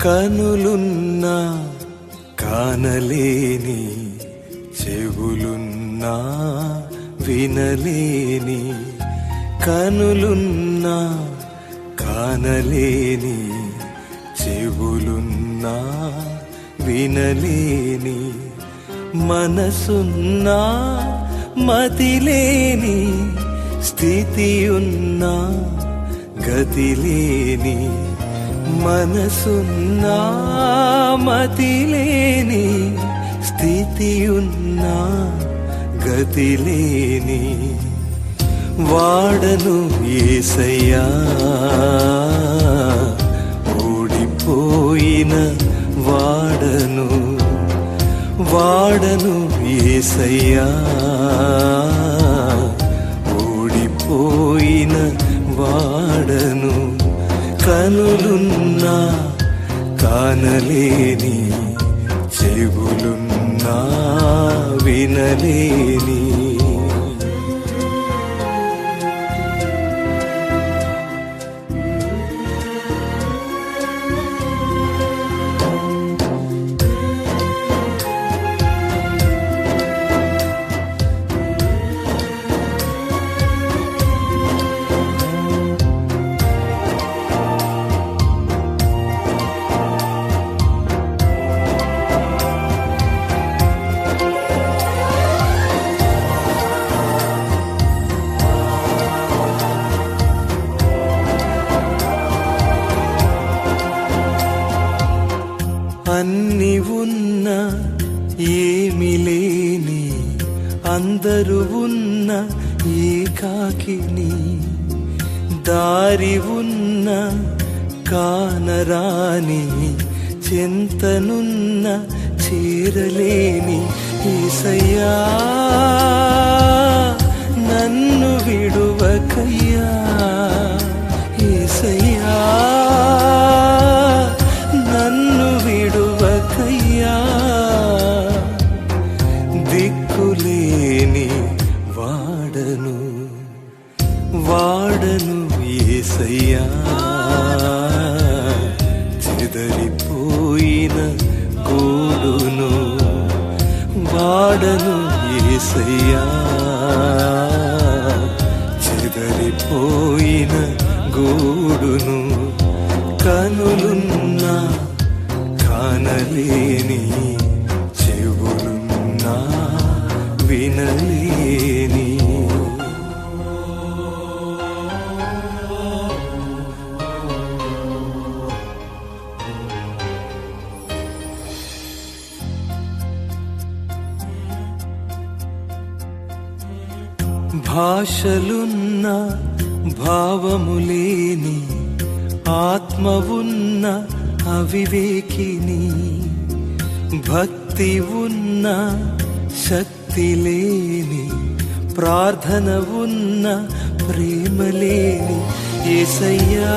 కనులున్నా కానలేని చెవులున్నా వినలేని కనులున్నా కానలేని చెవులున్నా వినలేని మనసున్నా మతిలేని స్థితి ఉన్నా గతిలేని మనసున్నా మతిలేని స్థితి ఉన్నా గతిలేని వాడను ఏసయ్యా. ఓడిపోయిన వాడను కనులున్నా కానలేని చెవులున్నా వినలేని. ఉన్న ఏకాకిని దారి ఉన్న కానరాని చింతనున్న చేరలేని గోడును కనులున్నా కానలేని చెవులున్నా వినలేని. భాషలున్న భావములేని ఆత్మ ఉన్న అవివేకిని భక్తి ఉన్న శక్తి లేని ప్రార్థన ఉన్న ప్రేమలేని ఏసయ్యా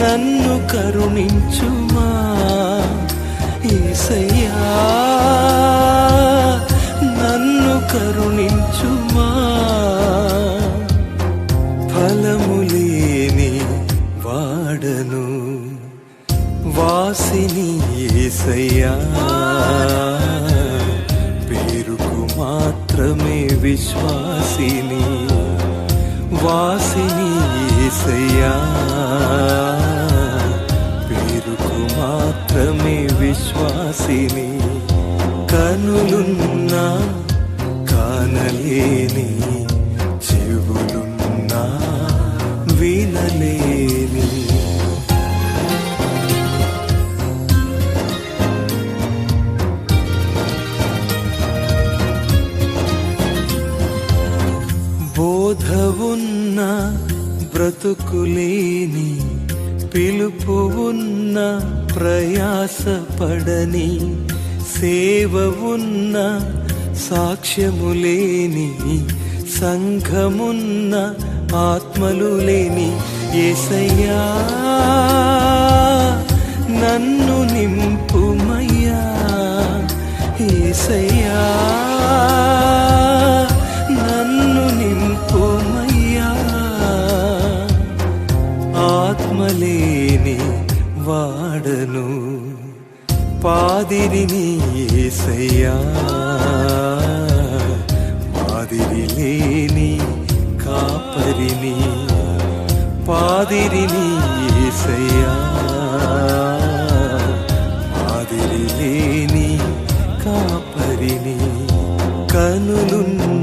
నన్ను కరుణించుమా ఏసయ్యా నన్ను కరుణించుమా బలములేని వాడను. వాసిని ఏసయ్యా. పేరుకు మాత్రమే విశ్వాసిని. వాసిని ఏసయ్యా. పేరుకు మాత్రమే విశ్వాసిని. కనులున్నా కానలేని బ్రతుకులేని పిలుపు ఉన్న ప్రయాసపడని సేవ ఉన్న సాక్ష్యములేని సంఘమున్న ఆత్మలు లేని చెందను పాదిరిని ఏసయ్యా. పాదిరి లేని కాపరిని పాదిరిని ఏసయ్యా. పాదిరి లేని కాపరిని కనులున్న